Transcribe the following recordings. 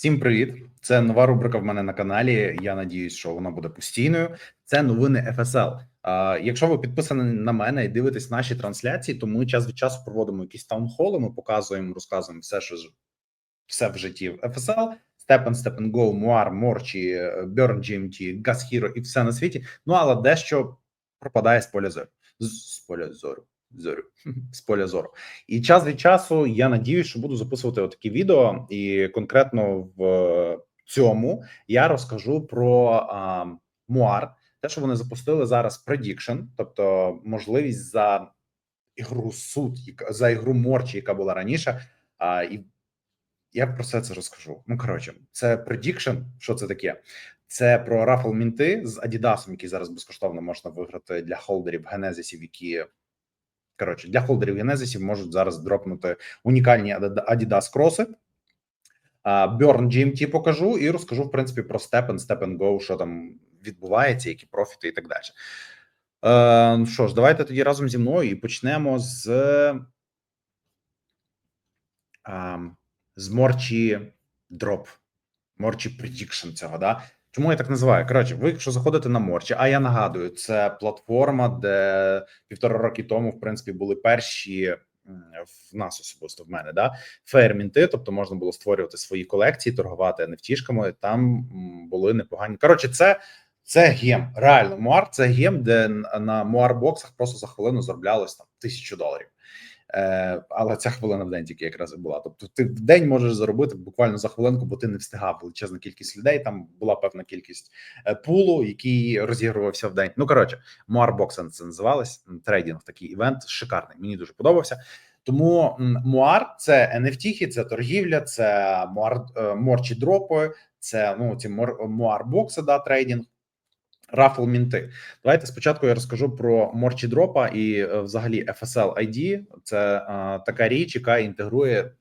Всім привіт! Це нова рубрика в мене на каналі. Я надіюсь, що вона буде постійною. Це новини FSL. А, Якщо ви підписані на мене і дивитесь наші трансляції, то ми час від часу проводимо якісь таунхоли. Ми показуємо, розказуємо все, що все в житті в FSL. Степен, Степен Go, Муар, Морчі, Burn GMT, Gas Hero і все на світі. Ну але дещо пропадає з поля зору. З поля зору. Зорю з поля зору. І час від часу я надіюсь, що буду записувати отакі відео, і конкретно в цьому я розкажу про а, Муар, те, що вони запустили зараз Prediction, тобто можливість за ігру суд, за ігру Морчі, яка була раніше. А, і я про все це розкажу. Ну коротше, це Prediction, Що це таке? Це про рафл мінти з Adidas, які зараз безкоштовно можна виграти для холдерів генезисів, які коротше для холдерів генезисів можуть зараз дропнути унікальні Adidas кроси. Burn GMT покажу і розкажу в принципі про Step and Step and Go, що там відбувається, які профіти і так далі. Е, ну що ж, давайте тоді разом зі мною і почнемо з, а, з Морчі Дроп, Морчі Prediction цього. Да? Чому я так називаю? Коротше, ви, якщо заходите на Морчі, а я нагадую, це платформа, де півтора роки тому, в принципі, були перші в нас особисто в мене, да, фейермінти, тобто можна було створювати свої колекції, торгувати NFT-шками, Там були непогані. Коротше, це. Це гем, реально муар. Це гем, де на- на муар боксах просто за хвилину зароблялось там тисячу доларів. Е, але ця хвилина в день тільки якраз і була. Тобто, ти в день можеш заробити буквально за хвилинку, бо ти не встигав величезна кількість людей. Там була певна кількість е, пулу, який розігрувався в день. Ну коротше, муар це називалось. Трейдинг такий івент шикарний. Мені дуже подобався. Тому муар це NFT, це торгівля, це муар е, морчі дропи, це ну ці мор, муар бокси, да, трейдинг. Рафл мінти. Давайте спочатку я розкажу про Морчі Дропа і е, взагалі FSL ID. Це е, така річ, яка інтегрує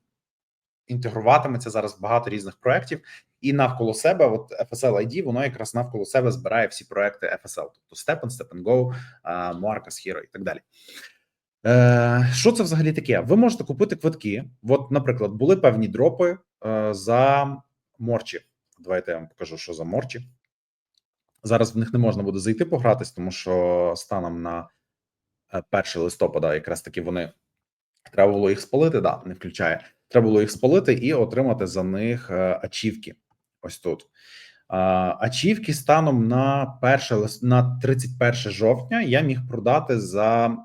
інтегруватиметься зараз багато різних проєктів, і навколо себе, от FSL ID, воно якраз навколо себе збирає всі проекти FSL, тобто Step and Step Go, е, Marcus Hero і так далі. Е, що це взагалі таке? Ви можете купити квитки. От, наприклад, були певні дропи е, за Морчі. Давайте я вам покажу, що за Морчі. Зараз в них не можна буде зайти погратись, тому що станом на е, 1 листопада якраз таки вони треба було їх спалити. Да, не включає. Треба було їх спалити і отримати за них е, ачівки. Ось тут. Ачівки станом на 1 лис- на 31 жовтня я міг продати за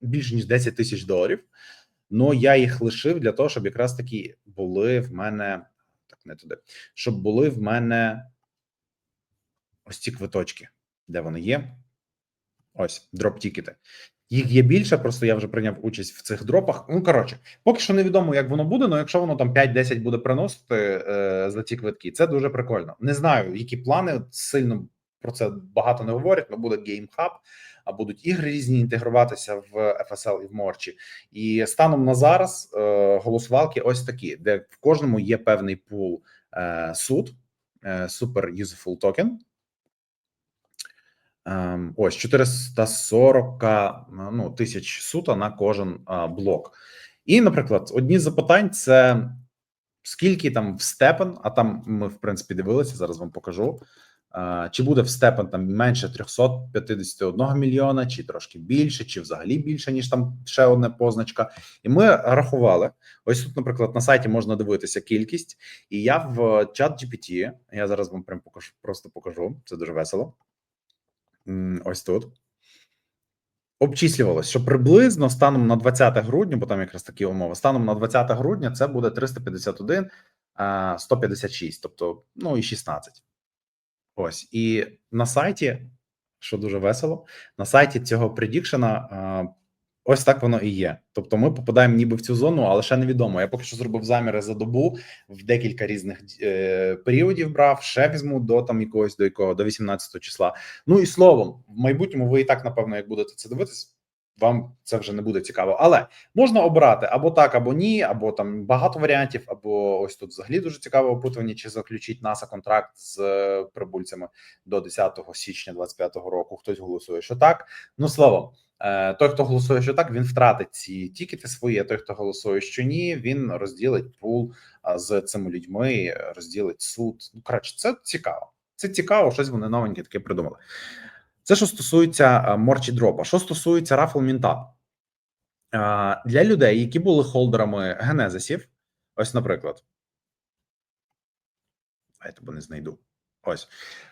більш ніж 10 тисяч доларів. Ну я їх лишив для того, щоб якраз таки були в мене так, не туди, щоб були в мене ось ці квиточки, де вони є. Ось дроп-тікети. Їх є більше, просто я вже прийняв участь в цих дропах. Ну коротше, поки що невідомо, як воно буде. але якщо воно там 5-10 буде приносити е, за ці квитки, це дуже прикольно. Не знаю, які плани сильно про це багато не говорять. але буде Hub, а будуть ігри різні інтегруватися в FSL і в Морчі. І станом на зараз е, голосувалки ось такі, де в кожному є певний пул е, суд, е, Super Useful Token. Ем, Ось 440 ну, тисяч сута на кожен блок. І, наприклад, одні з запитань це скільки там в степен, а там ми, в принципі, дивилися, зараз вам покажу. Чи буде в степен там менше 351 мільйона, чи трошки більше, чи взагалі більше, ніж там ще одна позначка. І ми рахували. Ось тут, наприклад, на сайті можна дивитися кількість, і я в чат GPT, я зараз вам прям покажу, просто покажу. Це дуже весело. Ось тут. Обчислювалось, що приблизно станом на 20 грудня, бо там якраз такі умови, станом на 20 грудня це буде 351, 156, тобто, ну і 16. Ось. І на сайті, що дуже весело, на сайті цього предікшена ось так воно і є. Тобто ми попадаємо ніби в цю зону, але ще невідомо. Я поки що зробив заміри за добу в декілька різних е, періодів брав, ще візьму до там якогось до якого до 18 числа. Ну і словом, в майбутньому ви і так, напевно, як будете це дивитись, вам це вже не буде цікаво. Але можна обрати або так, або ні, або там багато варіантів, або ось тут взагалі дуже цікаве опитування, чи заключить НАСА контракт з е, прибульцями до 10 січня 25 року. Хтось голосує, що так. Ну словом, Той, хто голосує, що так, він втратить ці тікети свої. Той, хто голосує, що ні, він розділить пул з цими людьми, розділить суд. Ну коротше, це цікаво. Це цікаво, щось вони новеньке таке придумали. Це що стосується морчі дропа. Що стосується Рафл Мінта для людей, які були холдерами генезисів, ось, наприклад, я тебе не знайду. Ось е,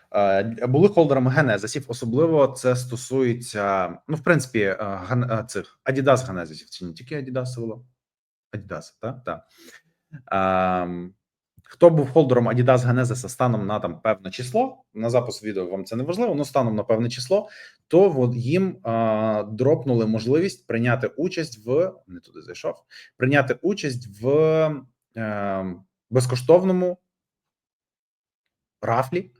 були холдерами генезисів. Особливо це стосується, ну, в принципі, е, ген, цих Adidas генезисів. Це не тільки Adidas було? Adidas, так? Так. Ем, Хто був холдером Adidas Genesis станом на там певне число на запис відео вам це не важливо, але станом на певне число, то їм а, дропнули можливість прийняти участь в не туди зайшов, прийняти участь в е, безкоштовному рафлі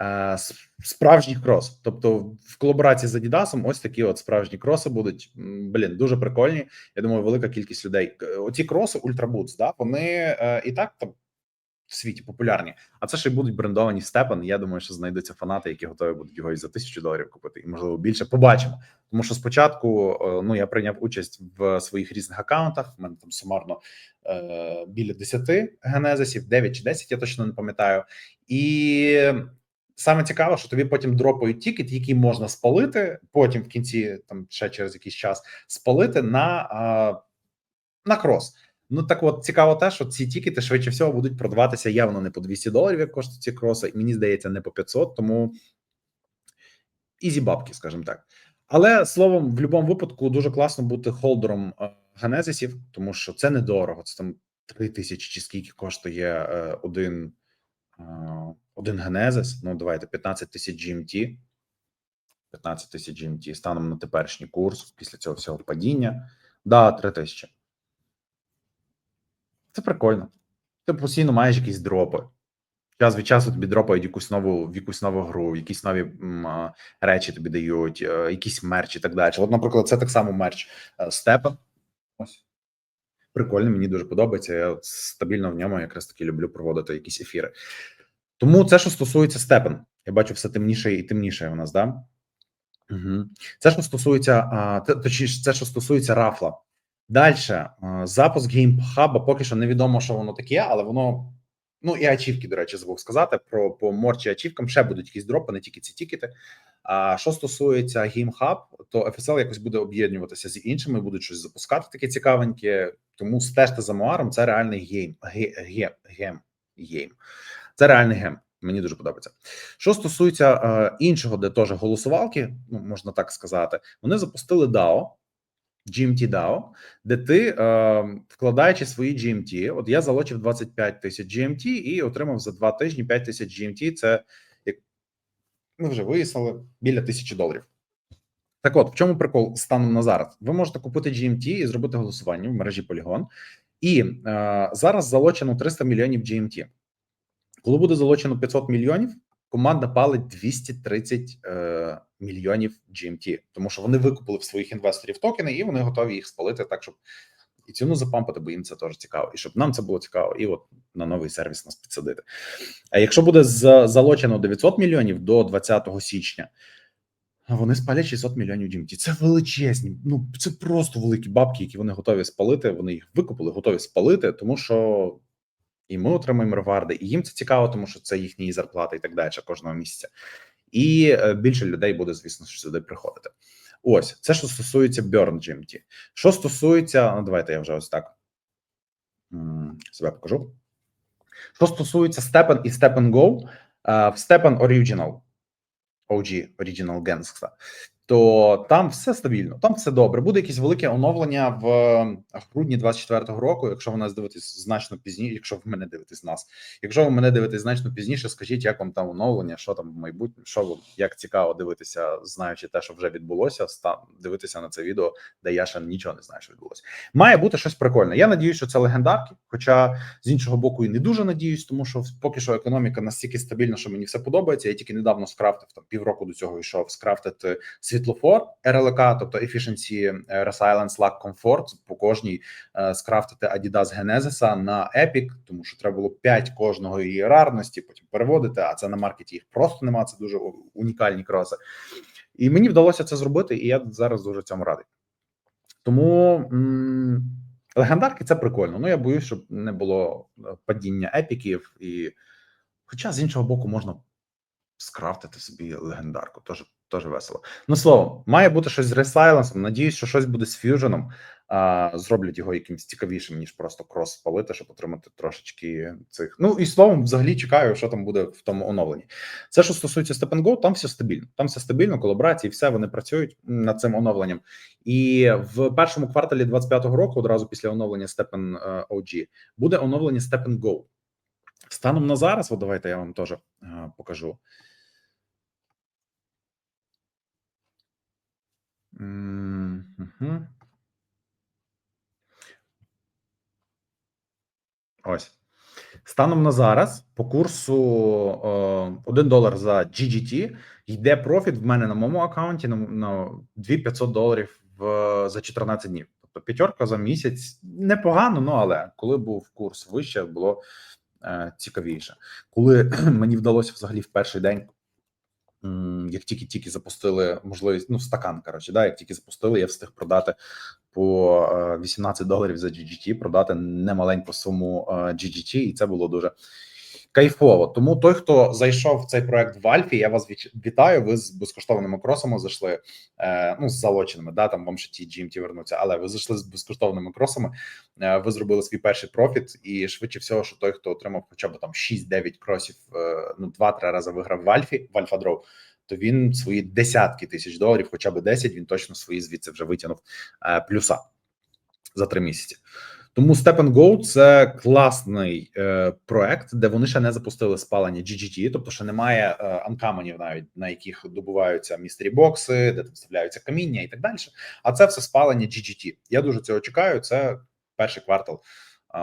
е, справжній крос. Тобто, в колаборації з Adidas ось такі от справжні кроси будуть. Блін, дуже прикольні. Я думаю, велика кількість людей. Оці кроси Ультрабутс, да, вони е, і так там в світі популярні. А це ще й будуть брендовані степен. Я думаю, що знайдуться фанати, які готові будуть його і за тисячу доларів купити, і можливо більше. Побачимо. Тому що спочатку е, ну я прийняв участь в своїх різних аккаунтах. У мене там сумарно е, біля 10 генезисів, 9 чи 10, я точно не пам'ятаю. І саме цікаво, що тобі потім дропають тікет, який можна спалити. Потім в кінці, там ще через якийсь час, спалити на, на крос. Ну так от цікаво, те, що ці тікети швидше всього будуть продаватися явно не по 200 доларів, як коштують ці кроси, і мені здається, не по 500, тому ізі бабки, скажімо так. Але словом, в будь-якому випадку дуже класно бути холдером генезисів, тому що це недорого. Це там 3 тисячі чи скільки коштує е, один е, один генезис. Ну, давайте 15 тисяч GMT. 15 тисяч GMT станом на теперішній курс після цього всього падіння. Да, 3 тисячі. Це прикольно. Ти постійно маєш якісь дропи. Час від часу тобі дропають якусь нову в якусь нову гру, якісь нові м, речі тобі дають, е, якісь мерч і так далі. От, наприклад, це так само мерч Степен. Ось. Прикольно, мені дуже подобається. Я стабільно в ньому якраз таки люблю проводити якісь ефіри. Тому це, що стосується степен, я бачу все темніше і темніше у нас, да? Угу. Це, що стосується, точніше, це, що стосується рафла. Далі запуск геймхаба поки що невідомо, що воно таке, але воно. Ну і ачівки, до речі, забув сказати про по морчі ачівкам ще будуть якісь дропи, не тільки ці тікети. А що стосується геймхаб, то FSL якось буде об'єднуватися з іншими, будуть щось запускати таке цікавеньке. Тому стежте за Моаром, це реальний гейм. Гейм, гейм, гейм. Це реальний гейм. Мені дуже подобається. Що стосується е, іншого, де теж голосувалки, ну можна так сказати, вони запустили DAO, GMT DAO, де ти е, вкладаючи свої GMT, от я залочив 25 тисяч GMT і отримав за два тижні 5 тисяч GMT. Це як ми вже вияснили біля тисячі доларів. Так, от в чому прикол станом на зараз? Ви можете купити GMT і зробити голосування в мережі Polygon. І е, зараз залочено 300 мільйонів GMT. Коли буде залочено 500 мільйонів, команда палить 230 е, мільйонів GMT, тому що вони викупили в своїх інвесторів токени, і вони готові їх спалити так, щоб і ціну запампати, бо їм це теж цікаво, і щоб нам це було цікаво, і от на новий сервіс нас підсадити. А якщо буде залочено 900 мільйонів до 20 січня. Вони спалять 600 мільйонів GMT. Це величезні. Ну це просто великі бабки, які вони готові спалити. Вони їх викупили, готові спалити, тому що і ми отримаємо реварди, і їм це цікаво, тому що це їхні зарплати і так далі кожного місяця. І е, більше людей буде, звісно, сюди приходити. Ось це що стосується Burn GMT. Що стосується, ну давайте я вже ось так себе покажу. Що стосується Stepen і Stepen Go, е, в Stepen Original, OG Original Gangsta, то там все стабільно, там все добре. Буде якесь велике оновлення в грудні 24-го року. Якщо ви нас дивитесь значно пізніше, якщо ви мене дивитесь нас, якщо ви мене дивитесь значно пізніше, скажіть, як вам там оновлення, що там в майбутньому, що ви як цікаво дивитися, знаючи те, що вже відбулося, дивитися на це відео, де я ще нічого не знаю, що відбулося. Має бути щось прикольне. Я надіюсь, що це легендарки. Хоча з іншого боку, і не дуже надіюсь, тому що поки що економіка настільки стабільна, що мені все подобається. Я тільки недавно скрафтив там півроку до цього йшов скрафтити світлофор РЛК, тобто Efficiency, Resilience, Lack, Comfort, по кожній е, скрафтити Adidas Genesis на Epic, тому що треба було 5 кожного ієрарності, потім переводити. А це на маркеті їх просто немає. Це дуже унікальні кроси. І мені вдалося це зробити, і я зараз дуже цьому радий. Тому м, легендарки це прикольно. Ну я боюсь, щоб не було е, падіння епіків, і хоча з іншого боку можна скрафтити собі легендарку, теж теж весело. Ну словом, має бути щось з ресайленсом. Надіюсь, що щось буде з ф'юженом. Зроблять його якимось цікавішим, ніж просто крос спалити, щоб отримати трошечки цих. Ну і словом, взагалі чекаю, що там буде в тому оновленні. Це що стосується Step там все стабільно. Там все стабільно, колаборації, все вони працюють над цим оновленням. І в першому кварталі 25-го року, одразу після оновлення е, OG, буде оновлення Step Go. Станом на зараз, от давайте я вам теж е, покажу. Ось. Станом на зараз по курсу е, 1 долар за GGT йде профіт в мене на моєму аккаунті на 2500 доларів в, за 14 днів. Тобто п'ятерка за місяць непогано, ну але коли був курс вище, було е, цікавіше. Коли мені вдалося взагалі в перший день Як тільки-тільки запустили можливість, ну стакан, коротше, да, як тільки запустили, я встиг продати по е, 18 доларів за GGT, продати немаленьку суму е, GGT, і це було дуже кайфово. Тому той, хто зайшов в цей проект в Альфі, я вас вітаю. Ви з безкоштовними кросами зайшли. Е, ну з залоченими, да там вам ще ті GMT вернуться, але ви зайшли з безкоштовними кросами. Е, ви зробили свій перший профіт, і швидше всього, що той, хто отримав хоча б там 6-9 кросів, е, ну 2-3 рази виграв в Альфі в Альфа Дров, то він свої десятки тисяч доларів, хоча б 10, він точно свої звідси вже витягнув е, плюса за три місяці. Тому Step and Go – це класний е, проект, де вони ще не запустили спалення GGT, тобто ще немає е, анкаменів, навіть на яких добуваються містері бокси, де там вставляються каміння і так далі. А це все спалення GGT. Я дуже цього чекаю. Це перший квартал е,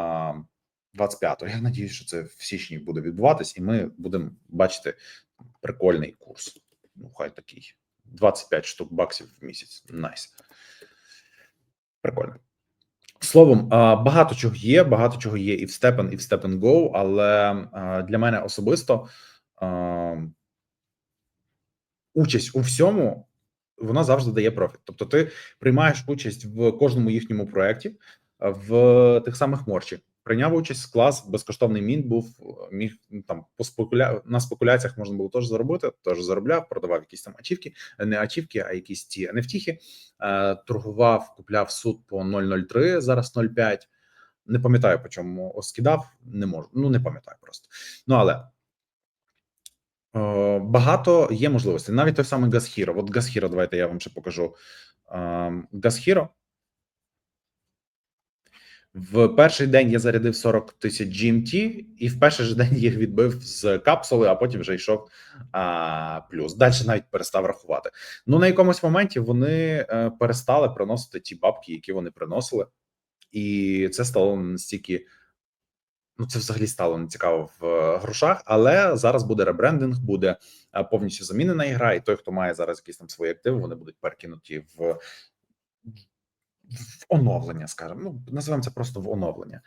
25-го. Я надіюсь, що це в січні буде відбуватись, і ми будемо бачити прикольний курс. Ну, хай такий 25 штук баксів в місяць. Найс. Прикольно. Словом, багато чого є, багато чого є і в Степен, і в and Go, але для мене особисто участь у всьому вона завжди дає профіт. Тобто, ти приймаєш участь в кожному їхньому проєкті, в тих самих морчі. Прийняв участь клас, безкоштовний мін був міг ну, там по спекуля... на спекуляціях можна було теж заробити. Теж заробляв, продавав якісь там ачівки, не ачівки, а якісь ті NFT, е, торгував, купляв суд по 0,03, зараз 0,5. Не пам'ятаю по чому скидав, не можу. Ну не пам'ятаю просто. Ну але е, багато є можливостей. Навіть той самий Газхіро. От Газхіро, давайте я вам ще покажу. Е, Газхіро. В перший день я зарядив 40 тисяч GMT, і в перший же день їх відбив з капсули, а потім вже йшов а, плюс. Далі навіть перестав рахувати. Ну на якомусь моменті вони е, перестали приносити ті бабки, які вони приносили, і це стало настільки. Ну, це взагалі стало нецікаво в е, грошах, але зараз буде ребрендинг, буде е, повністю замінена ігра, і той, хто має зараз якісь там свої активи, вони будуть перекинуті в в оновлення, скажімо. Ну, називаємо це просто в оновлення.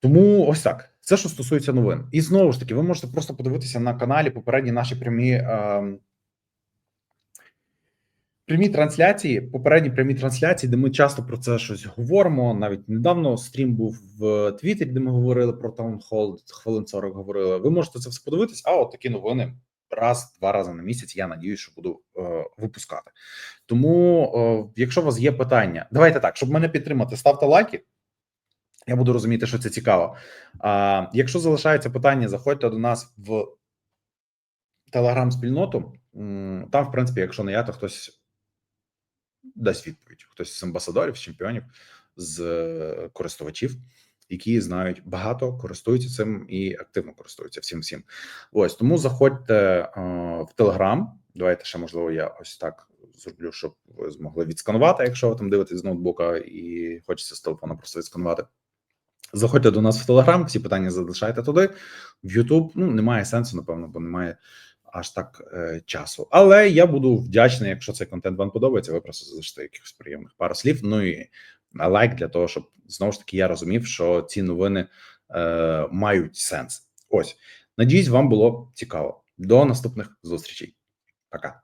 Тому ось так. Це що стосується новин. І знову ж таки, ви можете просто подивитися на каналі попередні наші прямі. Е, Прямі трансляції, попередні прямі трансляції, де ми часто про це щось говоримо. Навіть недавно стрім був в Твіттері, де ми говорили про таунхол, хвилин 40 говорили. Ви можете це все подивитись, а от такі новини раз-два рази на місяць. Я надіюсь, що буду е, випускати. Тому, е, якщо у вас є питання, давайте так, щоб мене підтримати, ставте лайки. Я буду розуміти, що це цікаво. А якщо залишаються питання, заходьте до нас в телеграм-спільноту. Там, в принципі, якщо не я, то хтось дасть відповідь. Хтось з амбасадорів, з чемпіонів, з е, користувачів, які знають багато, користуються цим і активно користуються всім всім. Ось тому заходьте в Телеграм. Давайте ще можливо, я ось так зроблю, щоб ви змогли відсканувати, якщо ви там дивитесь з ноутбука і хочеться з телефона просто відсканувати. Заходьте до нас в Телеграм, всі питання залишайте туди. В Ютуб ну немає сенсу, напевно, бо немає аж так е, часу. Але я буду вдячний, якщо цей контент вам подобається. Ви просто залишите якихось приємних пару слів. Ну і лайк для того, щоб знову ж таки я розумів, що ці новини е, мають сенс. Ось надіюсь, вам було цікаво. До наступних зустрічей. Пока.